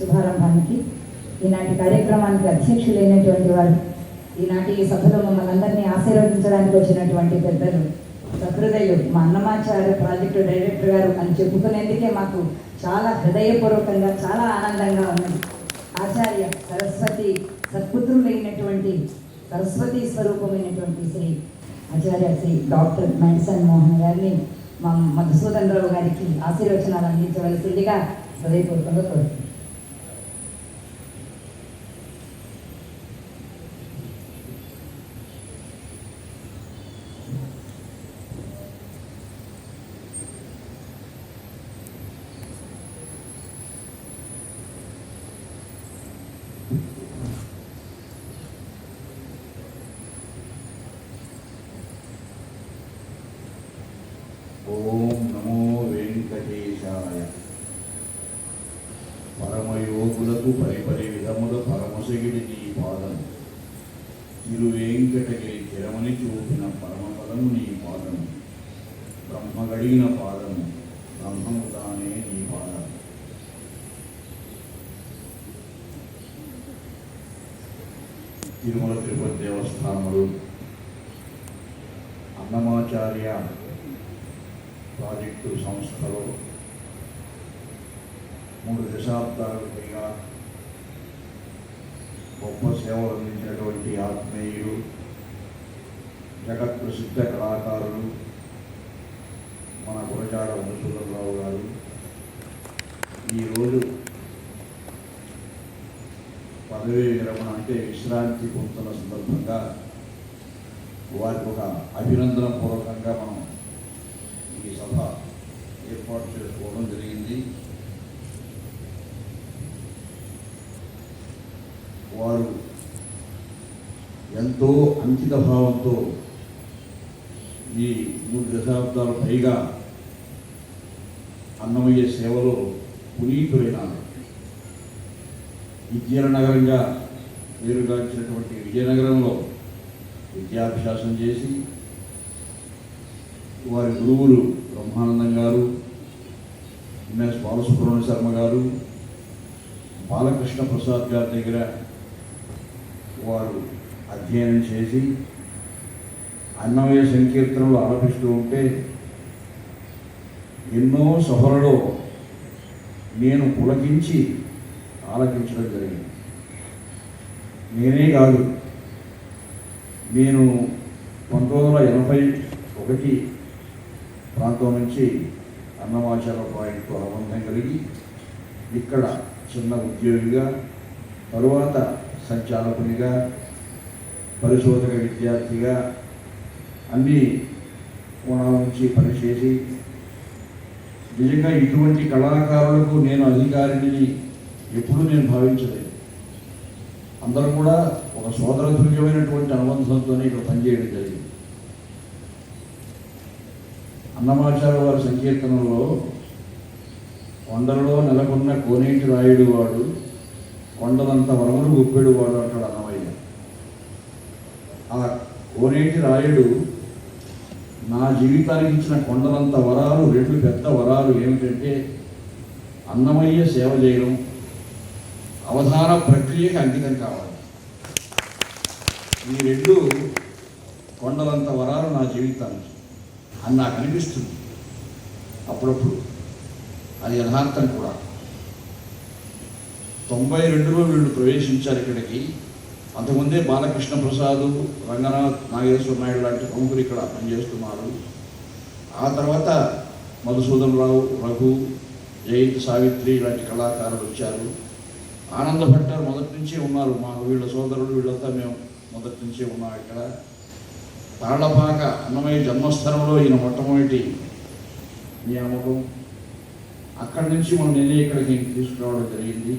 శుభారంభానికి. ఈనాటి కార్యక్రమానికి అధ్యక్షులైనటువంటి వారు ఈనాటి ఈ సభలో మమ్మల్ని అందరినీ ఆశీర్వదించడానికి వచ్చినటువంటి పెద్దలు సహృదయులు మా అన్నమాచార్య ప్రాజెక్టు డైరెక్టర్ గారు అని చెప్పుకునేందుకే మాకు చాలా హృదయపూర్వకంగా చాలా ఆనందంగా ఉన్నది. ఆచార్య సరస్వతి సత్పుత్రులైనటువంటి సరస్వతి స్వరూపమైనటువంటి శ్రీ ఆచార్య శ్రీ డాక్టర్ మెడిసన్ మోహన్ గారిని మా మధుసూదన్ రావు గారికి ఆశీర్వచనాలు అందించవలసిందిగా హృదయపూర్వకంగా కోరుతున్నాను ఓం నమో వెంకటేశాయ. పరమయోగులకు పరిపరి విధముల పరమశగిడి నీ పాదం తిరు వెంకటగిరి చిరమని చూపిన పరమపదము నీ పాదము బ్రహ్మగడిగిన పాదము బ్రహ్మము తానే నీ పాదం తిరుమల తిరుపతి దేవస్థానములు అన్నమాచార్య ప్రాజెక్టు సంస్థలో మూడు దశాబ్దాలకు పైగా గొప్ప సేవలు అందించినటువంటి ఆత్మీయులు జగత్ ప్రసిద్ధ కళాకారులు మన గురజాడ మధుసూదరరావు గారు. ఈరోజు పదవీ విరమణ అంటే విశ్రాంతి పొందుతున్న సందర్భంగా వారికి ఒక అభినందన పూర్వకంగా మనం ఈ సభ ఏర్పాటు చేసుకోవడం జరిగింది. వారు ఎంతో అంకిత భావంతో ఈ మూడు దశాబ్దాల పైగా అన్నమయ్య సేవలో పునీతులైనారు. విద్యానగరంగా పేరుగాంచినటువంటి విజయనగరంలో విద్యాభ్యాసం చేసి వారి గురువులు బ్రహ్మానందం గారు ఎంఎస్ బాలసుబ్రహ్మణ్య శర్మ గారు బాలకృష్ణ ప్రసాద్ గారి దగ్గర వారు అధ్యయనం చేసి అన్నమయ్య సంకీర్తనలు ఆలపిస్తూ ఉంటే ఎన్నో సభలలో నేను పులకించి ఆలకించడం జరిగింది. నేనే కాదు నేను పంతొమ్మిది వందల ఎనభై ఒకటి ప్రాంతం నుంచి అన్నమాచార పాయింట్తో అనుబంధం కలిగి ఇక్కడ చిన్న ఉద్యోగిగా తరువాత సంచాలకునిగా పరిశోధక విద్యార్థిగా అన్ని కోణాల నుంచి పనిచేసి నిజంగా ఇటువంటి కళాకారులకు నేను అధికారిని ఎప్పుడూ నేను భావించలేదు. అందరూ కూడా ఒక సోదర తుల్యమైనటువంటి అనుబంధంతోనే ఇక్కడ పనిచేయడం జరిగింది. అన్నమాచార్య వారి సంకీర్తనలో కొండలలో నెలకొన్న కోనేటి రాయుడు వాడు కొండలంత వరములు గుప్పెడు వాడు అంటాడు అన్నమయ్య. ఆ కోనేటి రాయుడు నా జీవితానికి ఇచ్చిన కొండలంత వరాలు రెండు పెద్ద వరాలు ఏమిటంటే అన్నమయ్య సేవ చేయడం అవధాన ప్రక్రియకి అంకితం కావాలి. ఈ రెండు కొండలంత వరాలు నా జీవితానికి. అని నాకు అనిపిస్తుంది. అప్పుడప్పుడు అది యథార్థం కూడా. తొంభై రెండులో వీళ్ళు ప్రవేశించారు ఇక్కడికి. అంతకుముందే బాలకృష్ణ ప్రసాద్ రంగనాథ్ నాగేశ్వర నాయుడు లాంటి ప్రముఖులు ఇక్కడ పనిచేస్తున్నారు. ఆ తర్వాత మధుసూదన్ రావు రఘు జయంతి సావిత్రి లాంటి కళాకారులు వచ్చారు. ఆనంద భట్టారు మొదటి నుంచే ఉన్నారు. మాకు వీళ్ళ సోదరుడు వీళ్ళంతా మేము మొదటి నుంచే ఉన్నాం ఇక్కడ. తాళపాక అన్నమయ్య జన్మస్థలంలో ఈయన మొట్టమొదటి నియామకం. అక్కడి నుంచి మనం నేనే ఇక్కడికి తీసుకురావడం జరిగింది.